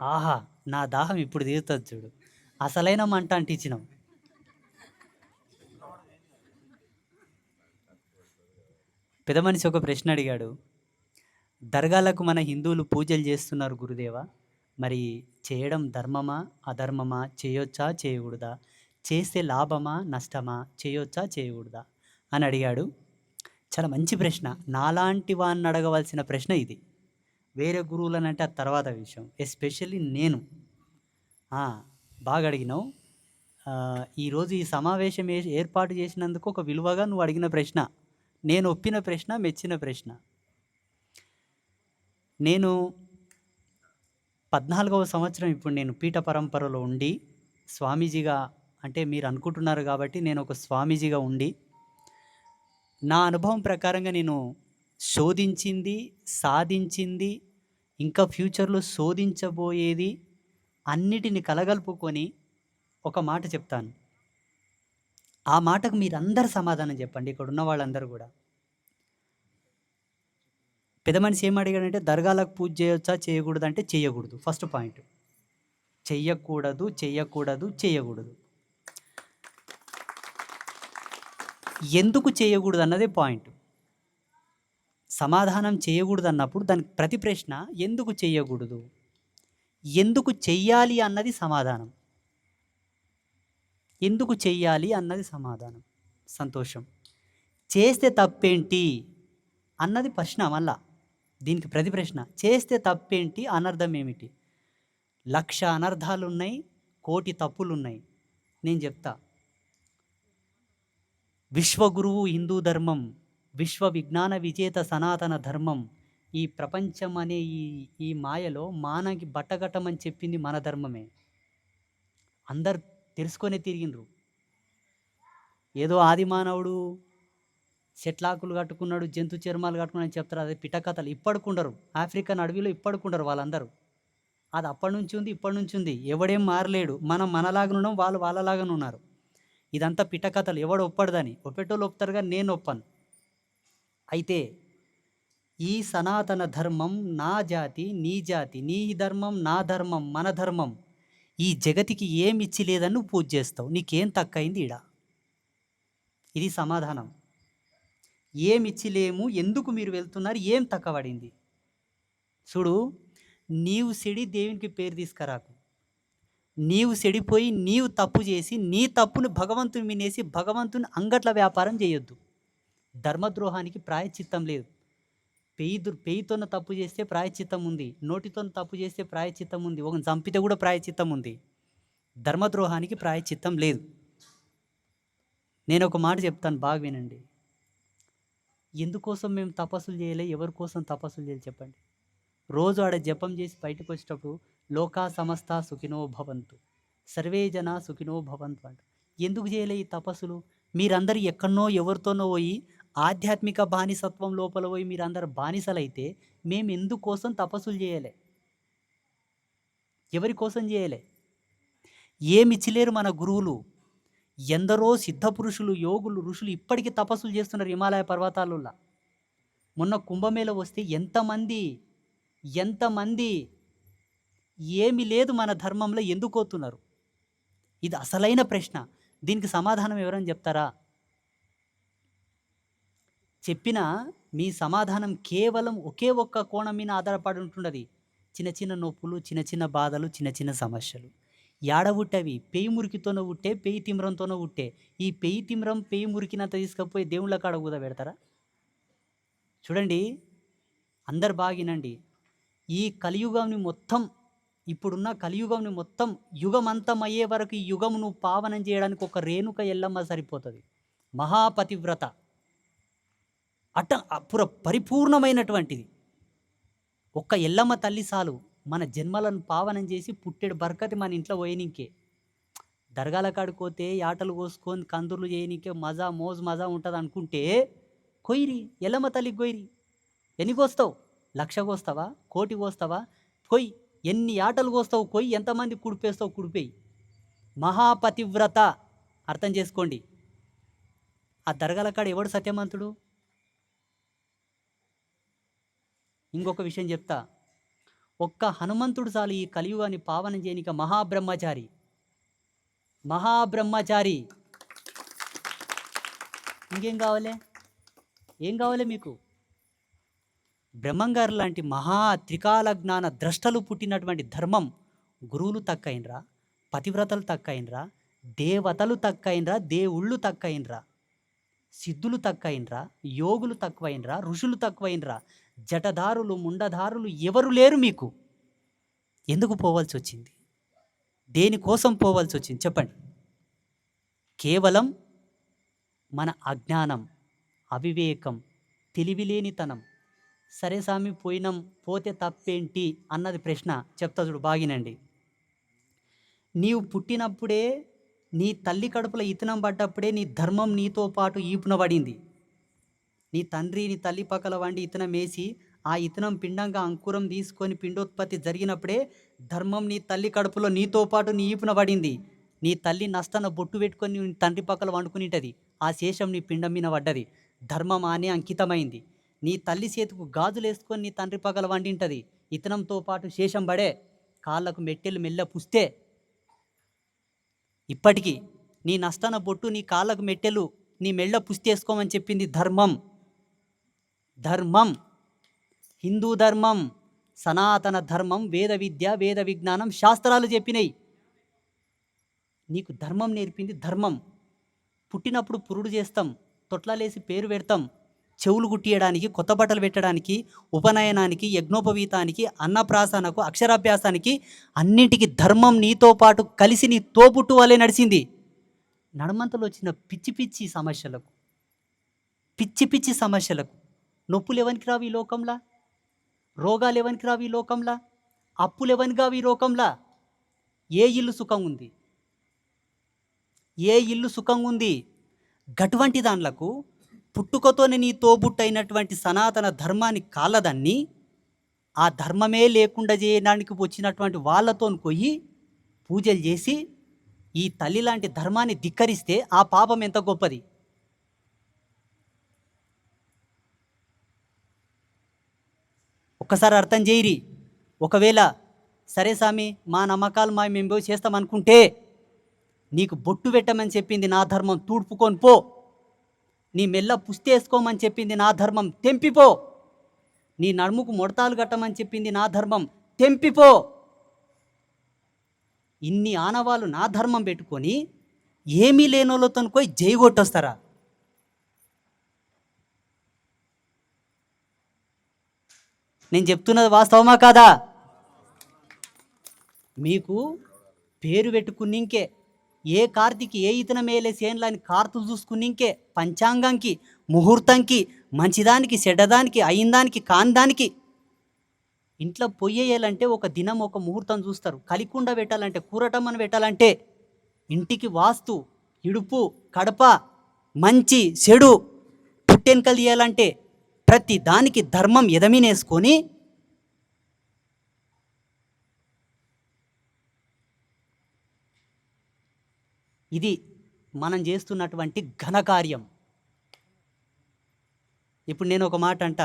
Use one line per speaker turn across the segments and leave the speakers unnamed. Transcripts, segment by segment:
ఆహా నా దాహం ఇప్పుడు తీరుతుంది చూడు. అసలైన మంట అంటించినాం పెద్ద మనిషి ఒక ప్రశ్న అడిగాడు. దర్గాలకు మన హిందువులు పూజలు చేస్తున్నారు గురుదేవా? మరి చేయడం ధర్మమా అధర్మమా చేయొచ్చా చేయకూడదా? చేస్తే లాభమా నష్టమా చేయొచ్చా చేయకూడదా? అని అడిగాడు. చాలా మంచి ప్రశ్న. నాలాంటి వాడిని అడగవలసిన ప్రశ్న ఇది. వేరే గురువులను అంటే ఆ తర్వాత విషయం. ఎస్పెషల్లీ నేను. బాగా అడిగినావు. ఈరోజు ఈ సమావేశం ఏ- ఏర్పాటు చేసినందుకు ఒక విలువగా నువ్వు అడిగిన ప్రశ్న. నేను ఒప్పిన ప్రశ్న మెచ్చిన ప్రశ్న. నేను పద్నాలుగవ సంవత్సరం ఇప్పుడు నేను పీఠ పరంపరలో ఉండి స్వామీజీగా అంటే మీరు అనుకుంటున్నారు కాబట్టి నేను ఒక స్వామీజీగా ఉండి నా అనుభవం ప్రకారంగా నేను శోధించింది సాధించింది ఇంకా ఫ్యూచర్లో శోధించబోయేది అన్నిటిని కలగలుపుకొని ఒక మాట చెప్తాను. ఆ మాటకు మీరందరు సమాధానం చెప్పండి ఇక్కడ ఉన్న వాళ్ళందరూ కూడా. పెద్ద మనిషి ఏం అడిగాడంటే దర్గాలకు పూజ చేయొచ్చా చేయకూడదు అంటే చేయకూడదు. First point. చెయ్యకూడదు చెయ్యకూడదు చేయకూడదు. ఎందుకు చేయకూడదు అన్నదే పాయింట్. సమాధానం చేయకూడదు అన్నప్పుడు దానికి ప్రతి ప్రశ్న ఎందుకు చేయకూడదు? ఎందుకు చెయ్యాలి అన్నది సమాధానం. ఎందుకు చెయ్యాలి అన్నది సమాధానం. సంతోషం. చేస్తే తప్పేంటి? అన్నది ప్రశ్న మళ్ళా. దీనికి ప్రతి ప్రశ్న. చేస్తే తప్పేంటి? అనర్థం ఏమిటి? లక్ష అనర్థాలు ఉన్నాయి కోటి తప్పులు ఉన్నాయి నేను చెప్తా. విశ్వగురువు హిందూ ధర్మం విశ్వ విజ్ఞాన విజేత సనాతన ధర్మం. ఈ ప్రపంచం అనే ఈ ఈ మాయలో మానకి బట్టగట్టమని చెప్పింది మన ధర్మమే. అందరు తెలుసుకొని తిరిగిండ్రు. ఏదో ఆది మానవుడు చెట్లాకులు కట్టుకున్నాడు జంతు చర్మాలు కట్టుకున్నాడు అని చెప్తారు. అదే పిటకథలు. ఇప్పడుకుండరు. ఆఫ్రికన్ అడవిలో ఇప్పడుకుండరు వాళ్ళందరూ. అది అప్పటి నుంచి ఉంది ఇప్పటి నుంచి ఉంది. ఎవడేం మారలేడు. మనం మనలాగా ఉన్నాం వాళ్ళు వాళ్ళలాగానే ఉన్నారు. ఇదంతా పిటకథలు. ఎవడు ఒప్పడదని. ఒప్పేటోళ్ళు ఒప్పుతారు నేను ఒప్పను. అయితే ఈ సనాతన ధర్మం నా జాతి నీ జాతి నీ ధర్మం నా ధర్మం మన ధర్మం ఈ జగతికి ఏమి ఇచ్చి లేదని నువ్వు పూజ చేస్తావు. నీకేం తక్కైంది ఈడ? ఇది సమాధానం. ఏమి ఇచ్చిలేము ఎందుకు మీరు వెళ్తున్నారు ఏం తక్కబడింది చూడు నీవు సెడి దేవునికి పేరు తీసుకురాకు. నీవు సెడిపోయి నీవు తప్పు చేసి నీ తప్పును భగవంతుని వినేసి భగవంతుని అంగట్ల వ్యాపారం చేయొద్దు. ధర్మద్రోహానికి ప్రాయశ్చిత్తం లేదు. పెయి పేయితోన పెయితోన తప్పు చేస్తే ప్రాయశ్చిత్తం ఉంది. నోటితో తప్పు చేస్తే ప్రాయశ్చిత్తం ఉంది. ఒక చంపితే కూడా ప్రాయశ్చిత్తం ఉంది. ధర్మద్రోహానికి ప్రాయశ్చిత్తం లేదు. నేను ఒక మాట చెప్తాను బాగా వినండి. ఎందుకోసం మేము తపస్సులు చేయలే? ఎవరి కోసం తపస్సులు చేయాలి చెప్పండి. రోజు ఆడ జపం చేసి బయటకు వచ్చేటప్పుడు లోకా సమస్త సుఖినో భవంతు. సర్వే జన సుఖినో భవంతు అంట. ఎందుకు చేయలే ఈ తపస్సులు? మీరందరూ ఎక్కడనో ఎవరితోనో పోయి ఆధ్యాత్మిక బానిసత్వం లోపల పోయి మీరందరు బానిసలైతే మేము ఎందుకోసం తపస్సులు చేయలే? ఎవరి కోసం చేయలే? ఏమిచ్చిలేరు మన గురువులు? ఎందరో సిద్ధ పురుషులు యోగులు ఋషులు ఇప్పటికీ తపస్సులు చేస్తున్నారు హిమాలయ పర్వతాలలో మొన్న కుంభమేళ వస్తే ఎంతమంది ఎంతమంది ఏమి లేదు మన ధర్మంలో ఎందుకు అవుతున్నారు ఇది అసలైన ప్రశ్న. దీనికి సమాధానం ఎవరైనా చెప్తారా? చెప్పిన మీ సమాధానం కేవలం ఒకే ఒక్క కోణం మీద ఆధారపడి ఉంటుండది. చిన్న చిన్న నొప్పులు చిన్న చిన్న బాధలు చిన్న చిన్న సమస్యలు. ఏడవుట్టవి పెయి మురికితోనో ఉట్టే పెయి తిమ్రంతోనో ఉట్టే ఈ పెయి తిమ్రం పెయి మురికినంత తీసుకపోయి దేవుళ్ళ కాడ ఊద పెడతారా? చూడండి అందరు బాగినండి. ఈ కలియుగంని మొత్తం ఇప్పుడున్న కలియుగంని మొత్తం యుగమంతం అయ్యే వరకు ఈ యుగం నువ్వు పావనం చేయడానికి ఒక రేణుక ఎల్లమ్మ సరిపోతుంది. మహాపతివ్రత. అట పుర పరిపూర్ణమైనటువంటిది. ఒక్క ఎల్లమ్మ తల్లి సాలు మన జన్మలను పావనం చేసి పుట్టెడు బర్కతి మన ఇంట్లో పోయినికే. దర్గాల కాడుకోతే పోతే కోసుకొని కందుర్లు చేయనికే మజా మోజ్ మజా ఉంటుంది అనుకుంటే కొయ్యిరి ఎల్లమ్మ తల్లికి కొయ్యిరి. ఎన్ని కోస్తావు? లక్ష కోస్తావా? కోటి కోస్తావా? కొయ్యి ఎన్ని ఆటలు కోస్తావు? కొయ్యి ఎంతమంది కుడిపేస్తావు? కుడిపేయి. మహాపతివ్రత. అర్థం చేసుకోండి. ఆ దర్గాల కాడ ఎవడు సత్యమంతుడు? ఇంకొక విషయం చెప్తా. ఒక్క హనుమంతుడు చాలు ఈ కలియుగాన్ని పావనం చేయనిక మహాబ్రహ్మచారి. మహాబ్రహ్మచారి. ఇంకేం కావాలి? ఏం కావాలి మీకు? బ్రహ్మంగారు లాంటి మహా త్రికాల జ్ఞాన ద్రష్టలు పుట్టినటువంటి ధర్మం గురువులు తక్కయినరా పతివ్రతలు తక్కయినరా దేవతలు తక్కయినరా దేవుళ్ళు తక్కయినరా సిద్ధులు తక్కయినరా యోగులు తక్కువైనరా ఋషులు తక్కువైనరా జటదారులు ముండదారులు ఎవరు లేరు మీకు. ఎందుకు పోవాల్సి వచ్చింది? దేనికోసం పోవాల్సి వచ్చింది? చెప్పండి. కేవలం మన అజ్ఞానం అవివేకం తెలివిలేనితనం. సరే స్వామి పోయినాం పోతే తప్పేంటి అన్నది ప్రశ్న చెప్తా చూడు బాగినండి. నీవు పుట్టినప్పుడే నీ తల్లి కడుపులో ఇతనం పడ్డప్పుడే నీ ధర్మం నీతో పాటు ఈపున పడింది. నీ తండ్రి నీ తల్లి పక్కల వండి ఇతనం వేసి ఆ ఇతనం పిండంగా అంకురం తీసుకొని పిండోత్పత్తి జరిగినప్పుడే ధర్మం నీ తల్లి కడుపులో నీతో పాటు నీ ఈపున పడింది. నీ తల్లి నష్టాన బొట్టు పెట్టుకొని నీ తండ్రి పక్కల వండుకునింటది ఆ శేషం నీ పిండం మీద పడ్డది. ధర్మం ఆనే అంకితమైంది. నీ తల్లి చేతికి గాజులు వేసుకొని నీ తండ్రి పక్కల వండింటది ఇతనంతో పాటు శేషం పడే కాళ్ళకు మెట్టెలు మెల్ల పుస్తే ఇప్పటికీ నీ నష్టాన బొట్టు నీ కాళ్ళకు మెట్టెలు నీ మెళ్ళ పుస్తేసుకోమని చెప్పింది ధర్మం. ధర్మం. హిందూ ధర్మం సనాతన ధర్మం వేద విద్య వేద విజ్ఞానం శాస్త్రాలు చెప్పినాయి. నీకు ధర్మం నేర్పింది ధర్మం. పుట్టినప్పుడు పురుడు చేస్తాం తొట్లలేసి పేరు పెడతాం చెవులు గుట్టియడానికి కొత్త బట్టలు పెట్టడానికి ఉపనయనానికి యజ్ఞోపవీతానికి అన్నప్రాసనకు అక్షరాభ్యాసానికి అన్నింటికి ధర్మం నీతో పాటు కలిసి నీ తోబుట్టు వలె నడిచింది నడమంతలో వచ్చిన పిచ్చి పిచ్చి సమస్యలకు పిచ్చి పిచ్చి సమస్యలకు నొప్పులు ఎవరికి రావు ఈ లోకంలా? రోగాలు ఎవరికి రావు ఈ లోకంలా? అప్పులు ఎవరికి రావు ఈ లోకంలా? ఏ ఇల్లు సుఖం ఉంది? ఏ ఇల్లు సుఖంగా ఉంది? గటువంటి దానిలకు పుట్టుకతోనే నీ తోబుట్టైనటువంటి సనాతన ధర్మాన్ని కాలదన్ని ఆ ధర్మమే లేకుండా చేయడానికి వచ్చినటువంటి వాళ్ళతో పోయి పూజలు చేసి ఈ తల్లి లాంటి ధర్మాన్ని ధిక్కరిస్తే ఆ పాపం ఎంత గొప్పది? ఒక్కసారి అర్థం చేయరి. ఒకవేళ సరే స్వామి మా నమ్మకాలు మా మేము పోయి చేస్తామనుకుంటే నీకు బొట్టు పెట్టమని చెప్పింది నా ధర్మం తూడ్పుకొని పో. నీ మెల్ల పుస్తేసుకోమని చెప్పింది నా ధర్మం తెంపిపో నీ నడుముకు ముడతాలు కట్టమని చెప్పింది నా ధర్మం తెంపిపో ఇన్ని ఆనవాళ్ళు నా ధర్మం పెట్టుకొని ఏమీ లేనోళ్ళతో పోయి జై నేను చెప్తున్నది వాస్తవమా కాదా? మీకు పేరు పెట్టుకున్నింకే ఏ కార్తీకి ఏ ఇతన మేలే సేన్లని కార్తులు చూసుకున్నింకే పంచాంగంకి ముహూర్తంకి మంచిదానికి చెడ్డదానికి అయిందానికి కాందానికి ఇంట్లో పొయ్యేయాలంటే ఒక దినం ఒక ముహూర్తం చూస్తారు. కలికుండా పెట్టాలంటే కూరటమ్మను పెట్టాలంటే ఇంటికి వాస్తు ఇడుపు కడప మంచి చెడు పుట్టెనకలు తీయాలంటే ప్రతి దానికి ధర్మం ఎదమినేసుకొని ఇది మనం చేస్తున్నటువంటి ఘనకార్యం. ఇప్పుడు నేను ఒక మాట అంట.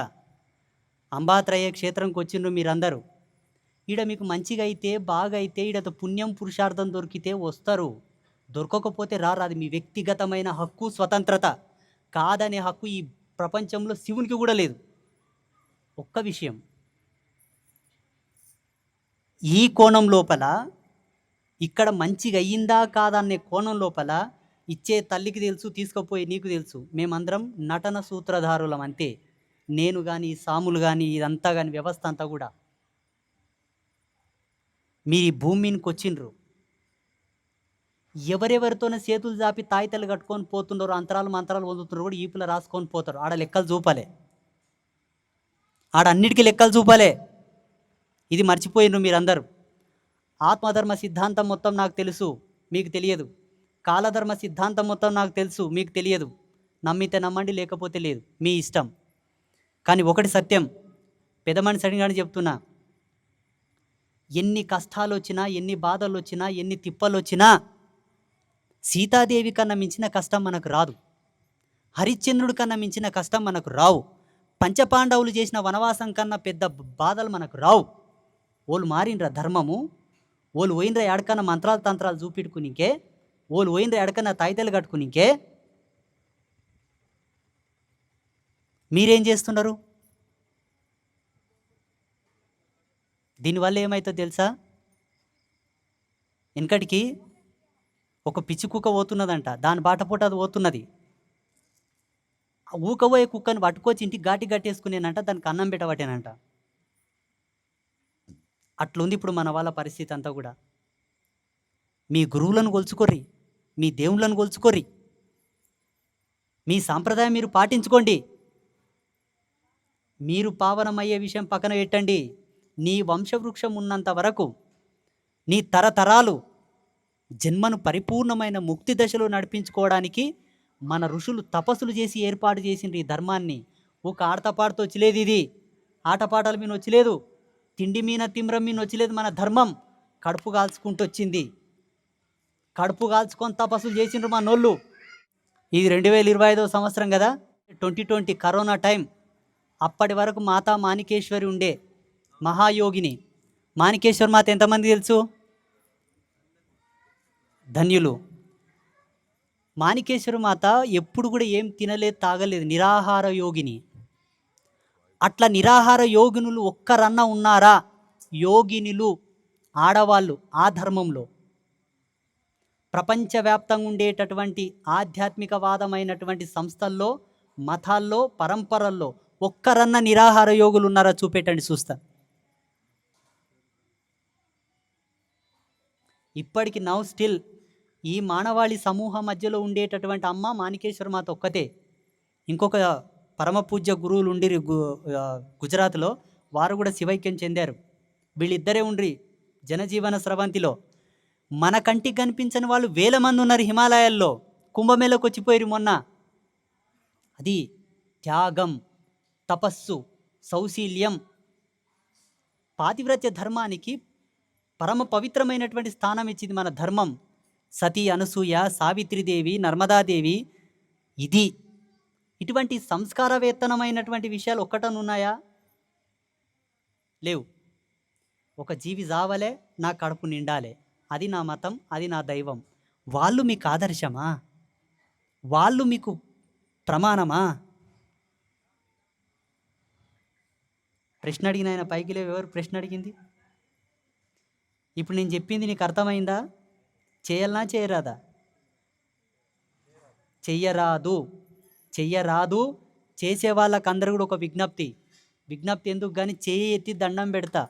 అంబాత్రయ క్షేత్రంకి వచ్చిండ్రు మీరందరూ. ఈడ మీకు మంచిగా అయితే బాగా అయితే ఈడతో పుణ్యం పురుషార్థం దొరికితే వస్తారు. దొరకకపోతే రారు అది మీ వ్యక్తిగతమైన హక్కు స్వతంత్రత. కాదనే హక్కు ఈ ప్రపంచంలో శివునికి కూడా లేదు. ఒక్క విషయం. ఈ కోణం లోపల ఇక్కడ మంచిగా అయ్యిందా కాదా అనే కోణం లోపల ఇచ్చే తల్లికి తెలుసు తీసుకుపోయి నీకు తెలుసు. మేమందరం నటన సూత్రధారులం అంతే. నేను కానీ సాములు కానీ ఇదంతా కానీ వ్యవస్థ అంతా కూడా. మీరు ఈ భూమికి వచ్చిండ్రు. ఎవరెవరితోనే చేతులు జాపి తాయితలు కట్టుకొని పోతుండరు అంతరాలు మంత్రాలు పొందుతున్నారు కూడా ఈపుల రాసుకొని పోతారు. ఆడ లెక్కలు చూపాలే. ఆడ అన్నిటికీ లెక్కలు చూపాలే. ఇది మర్చిపోయినరు మీరందరూ. ఆత్మధర్మ సిద్ధాంతం మొత్తం నాకు తెలుసు మీకు తెలియదు. కాలధర్మ సిద్ధాంతం మొత్తం నాకు తెలుసు మీకు తెలియదు. నమ్మితే నమ్మండి లేకపోతే లేదు. మీ ఇష్టం. కానీ ఒకటి సత్యం. పెద్ద మనిషి అడిగాని చెప్తున్నా. ఎన్ని కష్టాలు వచ్చినా ఎన్ని బాధలు వచ్చినా ఎన్ని తిప్పలు వచ్చినా సీతాదేవి కన్నా మించిన కష్టం మనకు రాదు. హరిశ్చంద్రుడి కన్నా మించిన కష్టం మనకు రావు. పంచపాండవులు చేసిన వనవాసం కన్నా పెద్ద బాధలు మనకు రావు. వాళ్ళు మారినరా ధర్మము? ఓళ్ళు పోయినరా ఎడకన్నా మంత్రాలు తంత్రాలు చూపెట్టుకునికే వాళ్ళు పోయినరా ఎడకన్నా తాయితలు కట్టుకునికే? మీరేం చేస్తున్నారు? దీనివల్ల ఏమవుతుందో తెలుసా? వెనకటికి ఒక పిచ్చి కుక్క పోతున్నదంట. దాని బాటపూట అది పోతున్నది. ఆ ఊకపోయే కుక్కని పట్టుకొచ్చి ఇంటికి ఘాటి గట్టేసుకునేనంట దానికి అన్నం పెట్టబట్టేనంట. అట్లుంది ఇప్పుడు మన వాళ్ళ పరిస్థితి అంతా కూడా. మీ గురువులను కొలుచుకోర్రి మీ దేవుళ్ళను కొలుచుకోర్రి. మీ సాంప్రదాయం మీరు పాటించుకోండి. మీరు పావనమయ్యే విషయం పక్కన పెట్టండి. నీ వంశవృక్షం ఉన్నంత వరకు నీ తరతరాలు జన్మను పరిపూర్ణమైన ముక్తి దశలో నడిపించుకోవడానికి మన ఋషులు తపస్సులు చేసి ఏర్పాటు చేసిండ్రు ఈ ధర్మాన్ని. ఒక ఆడతపాడుతో వచ్చలేదు ఇది. ఆటపాటల మీద వచ్చలేదు. తిండి మీన తిమ్రం మీద వచ్చలేదు మన ధర్మం. కడుపు కాల్చుకుంటూ వచ్చింది. కడుపు కాల్చుకొని తపస్సులు చేసిండ్రు మా నోళ్ళు. ఇది రెండు వేల ఇరవై ఐదవ సంవత్సరం కదా? ట్వంటీ ట్వంటీ కరోనా టైం అప్పటి వరకు మాతా మాణికేశ్వరి ఉండే మహాయోగిని. మాణికేశ్వర మాత ఎంతమంది తెలుసు? ధన్యులు. మాణికేశ్వర మాత ఎప్పుడు కూడా ఏం తినలేదు తాగలేదు. నిరాహార యోగిని. అట్లా నిరాహార యోగినులు ఒక్కరన్న ఉన్నారా? యోగినులు ఆడవాళ్ళు ఆ ధర్మంలో. ప్రపంచవ్యాప్తంగా ఉండేటటువంటి ఆధ్యాత్మికవాదమైనటువంటి సంస్థల్లో మతాల్లో పరంపరల్లో ఒక్కరన్న నిరాహార యోగులు ఉన్నారా చూపెట్టండి చూస్తా. ఇప్పటికి నౌ స్టిల్ ఈ మానవాళి సమూహ మధ్యలో ఉండేటటువంటి అమ్మ మాణికేశ్వర మాత ఒక్కతే. ఇంకొక పరమ పూజ్య గురువులు ఉండిరి గు గుజరాత్లో. వారు కూడా శివైక్యం చెందారు. వీళ్ళిద్దరే ఉండ్రి జనజీవన స్రవంతిలో. మన కంటికి కనిపించని వాళ్ళు వేల మంది ఉన్నారు హిమాలయాల్లో. కుంభమేళకు వచ్చిపోయారు మొన్న. అది త్యాగం తపస్సు సౌశీల్యం. పాతివ్రత్య ధర్మానికి పరమ పవిత్రమైనటువంటి స్థానం ఇచ్చింది మన ధర్మం. సతీ అనసూయ సావిత్రిదేవి నర్మదాదేవి ఇది. ఇటువంటి సంస్కారవేత్తనమైనటువంటి విషయాలు ఒక్కటనున్నాయా? లేవు. ఒక జీవి జావలే నా కడుపు నిండాలే. అది నా మతం అది నా దైవం. వాళ్ళు మీకు ఆదర్శమా? వాళ్ళు మీకు ప్రమాణమా? ప్రశ్న అడిగిన ఆయన పైకి లేవు. ఎవరు ప్రశ్న అడిగింది? ఇప్పుడు నేను చెప్పింది నీకు అర్థమైందా? చేయాలనా చేయరాదా? చెయ్యరాదు. చెయ్యరాదు. చేసే వాళ్ళకందరూ కూడా ఒక విజ్ఞప్తి. విజ్ఞప్తి ఎందుకు కానీ చేయి ఎత్తి దండం పెడతా.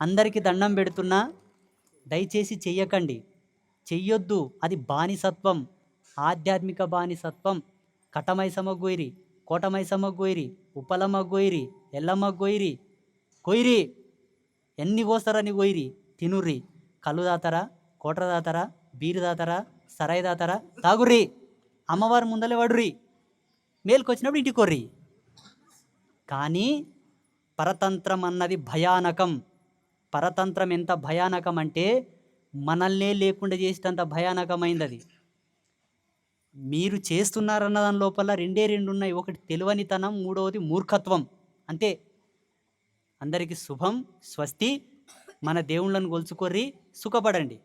అందరికీ దండం పెడుతున్నా దయచేసి చెయ్యకండి. చెయ్యొద్దు. అది బానిసత్వం. ఆధ్యాత్మిక బానిసత్వం. కటమైసమ గొయ్రి కోటమైసమ గొయ్రి ఉప్పలమ్మ గొయ్రి ఎల్లమ్మ గొయ్రి కొయ్రి. ఎన్ని కోస్తారని కొయ్రి. తినుర్రి. కళ్ళు దాతారా? కోట్ర దాతారా? బీరు దాతారా సరాయి దాతారా తాగుర్రి. అమ్మవారి ముందలే వడుర్రి. మేలుకొచ్చినప్పుడు ఇంటికి కొర్రి కానీ పరతంత్రం అన్నది భయానకం. పరతంత్రం ఎంత భయానకం అంటే మనల్నే లేకుండా చేసేటంత భయానకమైంది అది మీరు చేస్తున్నారన్న దాని లోపల రెండే రెండు ఉన్నాయి ఒకటి తెలివనితనం మూడవది మూర్ఖత్వం. అంతే. అందరికీ శుభం స్వస్తి. మన దేవుళ్ళను గొలుచుకొర్రి సుఖపడండి.